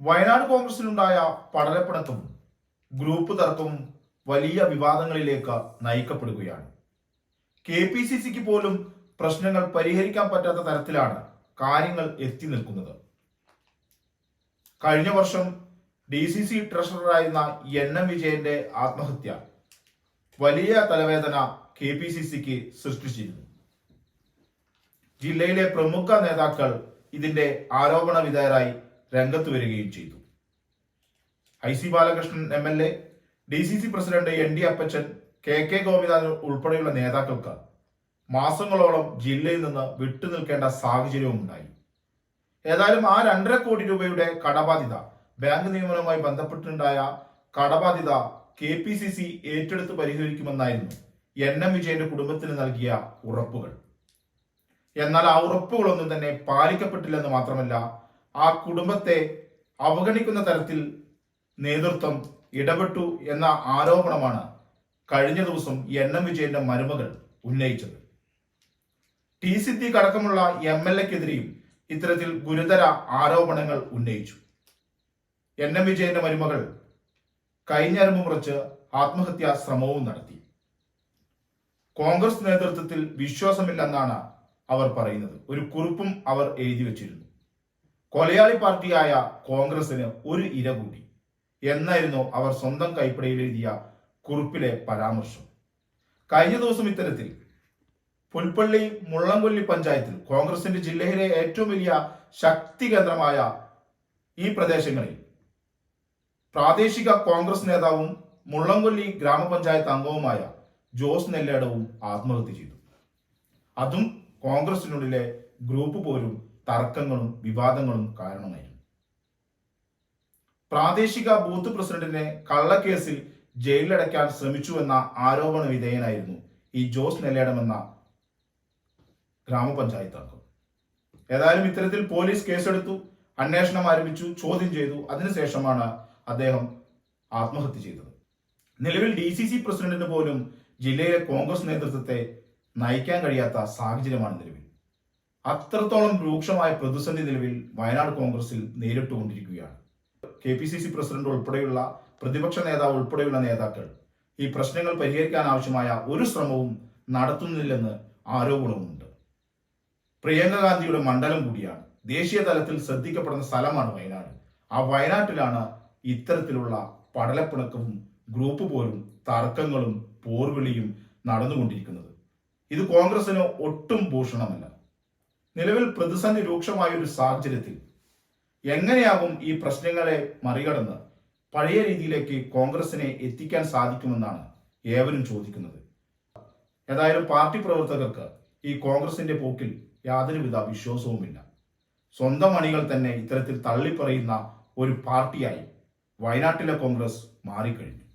Wayanad കോൺഗ്രസിലുണ്ടായ പടലപ്പിണക്കവും group തർക്കവും വലിയ വിവാദങ്ങളിലേക്ക് നയിക്കപ്പെടുകയാണ്. കെ പി സി സിക്ക് പോലും പ്രശ്നങ്ങൾ പരിഹരിക്കാൻ പറ്റാത്ത തരത്തിലാണ് കാര്യങ്ങൾ എത്തി നിൽക്കുന്നത്. കഴിഞ്ഞ വർഷം ഡി സി സി ട്രഷററായിരുന്ന എൻ എം വിജയന്റെ ആത്മഹത്യ വലിയ തലവേദന കെ പി സി സിക്ക് സൃഷ്ടിച്ചിരുന്നു. ജില്ലയിലെ പ്രമുഖ നേതാക്കൾ ഇതിന്റെ ആരോപണ വിധേയരായി രംഗത്ത് വരികയും ചെയ്തു. I C Balakrishnan M L A D C C president N D Appachan K K Gopinathan ഉൾപ്പെടെയുള്ള നേതാക്കൾക്ക് മാസങ്ങളോളം ജില്ലയിൽ നിന്ന് വിട്ടുനിൽക്കേണ്ട സാഹചര്യവും ഉണ്ടായി. ഏതായാലും ആ രണ്ടര കോടി രൂപയുടെ കടബാധ്യത ബാങ്ക് നിയമനവുമായി ബന്ധപ്പെട്ടുണ്ടായ കടബാധ്യത കെ പി സി സി ഏറ്റെടുത്ത് പരിഹരിക്കുമെന്നായിരുന്നു എൻ എം വിജയന്റെ കുടുംബത്തിന് നൽകിയ ഉറപ്പുകൾ. എന്നാൽ ആ ഉറപ്പുകളൊന്നും തന്നെ പാലിക്കപ്പെട്ടില്ലെന്ന് മാത്രമല്ല ആ കുടുംബത്തെ അവഗണിക്കുന്ന തരത്തിൽ നേതൃത്വം ഇടപെട്ടു എന്ന ആരോപണമാണ് കഴിഞ്ഞ ദിവസം എൻ എം വിജയന്റെ മരുമകൾ ഉന്നയിച്ചത്. ടി സിദ്ദീഖ് അടക്കമുള്ള എം എൽ എക്കെതിരെയും ഇത്തരത്തിൽ ഗുരുതര ആരോപണങ്ങൾ ഉന്നയിച്ചു. എൻ എം വിജയന്റെ മരുമകൾ കൈഞ്ഞരമ്പ് മുറിച്ച് ആത്മഹത്യാ ശ്രമവും നടത്തി. കോൺഗ്രസ് നേതൃത്വത്തിൽ വിശ്വാസമില്ലെന്നാണ് അവർ പറയുന്നത്. ഒരു കുറിപ്പും അവർ എഴുതി വച്ചിരുന്നു. കൊലയാളി പാർട്ടിയായ കോൺഗ്രസിന് ഒരു ഇര കൂടി. എന്നായിരുന്നു അവർ സ്വന്തം കൈപ്പടയിൽ എഴുതിയ കുറിപ്പിലെ പരാമർശം. കഴിഞ്ഞ ദിവസം ഇത്തരത്തിൽ പുൽപ്പള്ളി മുള്ളംകൊല്ലി പഞ്ചായത്തിൽ കോൺഗ്രസിന്റെ ജില്ലയിലെ ഏറ്റവും വലിയ ശക്തി കേന്ദ്രമായ ഈ പ്രദേശങ്ങളിൽ പ്രാദേശിക കോൺഗ്രസ് നേതാവും മുള്ളംകൊല്ലി ഗ്രാമപഞ്ചായത്ത് അംഗവുമായ ജോസ് നെല്ലേടവും ആത്മഹത്യ ചെയ്തു. അതും കോൺഗ്രസിനുള്ളിലെ ഗ്രൂപ്പ് പോരും തർക്കങ്ങളും വിവാദങ്ങളും കാരണമായിരുന്നു. പ്രാദേശിക ബൂത്ത് പ്രസിഡന്റിനെ കള്ളക്കേസിൽ ജയിലിലടയ്ക്കാൻ ശ്രമിച്ചുവെന്ന ആരോപണ വിധേയനായിരുന്നു ഈ ജോസ് നെല്ലേടമെന്ന ഗ്രാമപഞ്ചായത്ത് അംഗം. ഏതായാലും ഇത്തരത്തിൽ പോലീസ് കേസെടുത്തു അന്വേഷണം ആരംഭിച്ചു ചോദ്യം ചെയ്തു. അതിനുശേഷമാണ് അദ്ദേഹം ആത്മഹത്യ ചെയ്തത്. നിലവിൽ ഡി സി സി പ്രസിഡന്റിന് പോലും ജില്ലയിലെ കോൺഗ്രസ് നേതൃത്വത്തെ നയിക്കാൻ കഴിയാത്ത സാഹചര്യമാണ് നിലവിൽ. അത്രത്തോളം രൂക്ഷമായ പ്രതിസന്ധി നിലവിൽ വയനാട് കോൺഗ്രസിൽ നേരിട്ടുകൊണ്ടിരിക്കുകയാണ്. K P C C president ഉൾപ്പെടെയുള്ള പ്രതിപക്ഷ നേതാവ് ഉൾപ്പെടെയുള്ള നേതാക്കൾ ഈ പ്രശ്നങ്ങൾ പരിഹരിക്കാൻ ആവശ്യമായ ഒരു ശ്രമവും നടത്തുന്നില്ലെന്ന് ആരോപണവുമുണ്ട് പ്രിയങ്ക ഗാന്ധിയുടെ മണ്ഡലം കൂടിയാണ്. ദേശീയ തലത്തിൽ ശ്രദ്ധിക്കപ്പെടുന്ന സ്ഥലമാണ് വയനാട്. ആ വയനാട്ടിലാണ് ഇത്തരത്തിലുള്ള പടലപ്പിണക്കവും ഗ്രൂപ്പ് പോലും തർക്കങ്ങളും പോർവിളിയും നടന്നുകൊണ്ടിരിക്കുന്നത്. ഇത് കോൺഗ്രസിന് ഒട്ടും ഭൂഷണമല്ല. നിലവിൽ പ്രതിസന്ധി രൂക്ഷമായ ഒരു സാഹചര്യത്തിൽ എങ്ങനെയാകും ഈ പ്രശ്നങ്ങളെ മറികടന്ന് പഴയ രീതിയിലേക്ക് കോൺഗ്രസിനെ എത്തിക്കാൻ സാധിക്കുമെന്നാണ് ഏവരും ചോദിക്കുന്നത്. ഏതായാലും പാർട്ടി പ്രവർത്തകർക്ക് ഈ കോൺഗ്രസിന്റെ പോക്കിൽ യാതൊരുവിധ വിശ്വാസവുമില്ല. സ്വന്തം അണികൾ തന്നെ ഇത്തരത്തിൽ തള്ളിപ്പറയുന്ന ഒരു പാർട്ടിയായി വയനാട്ടിലെ കോൺഗ്രസ് മാറിക്കഴിഞ്ഞു.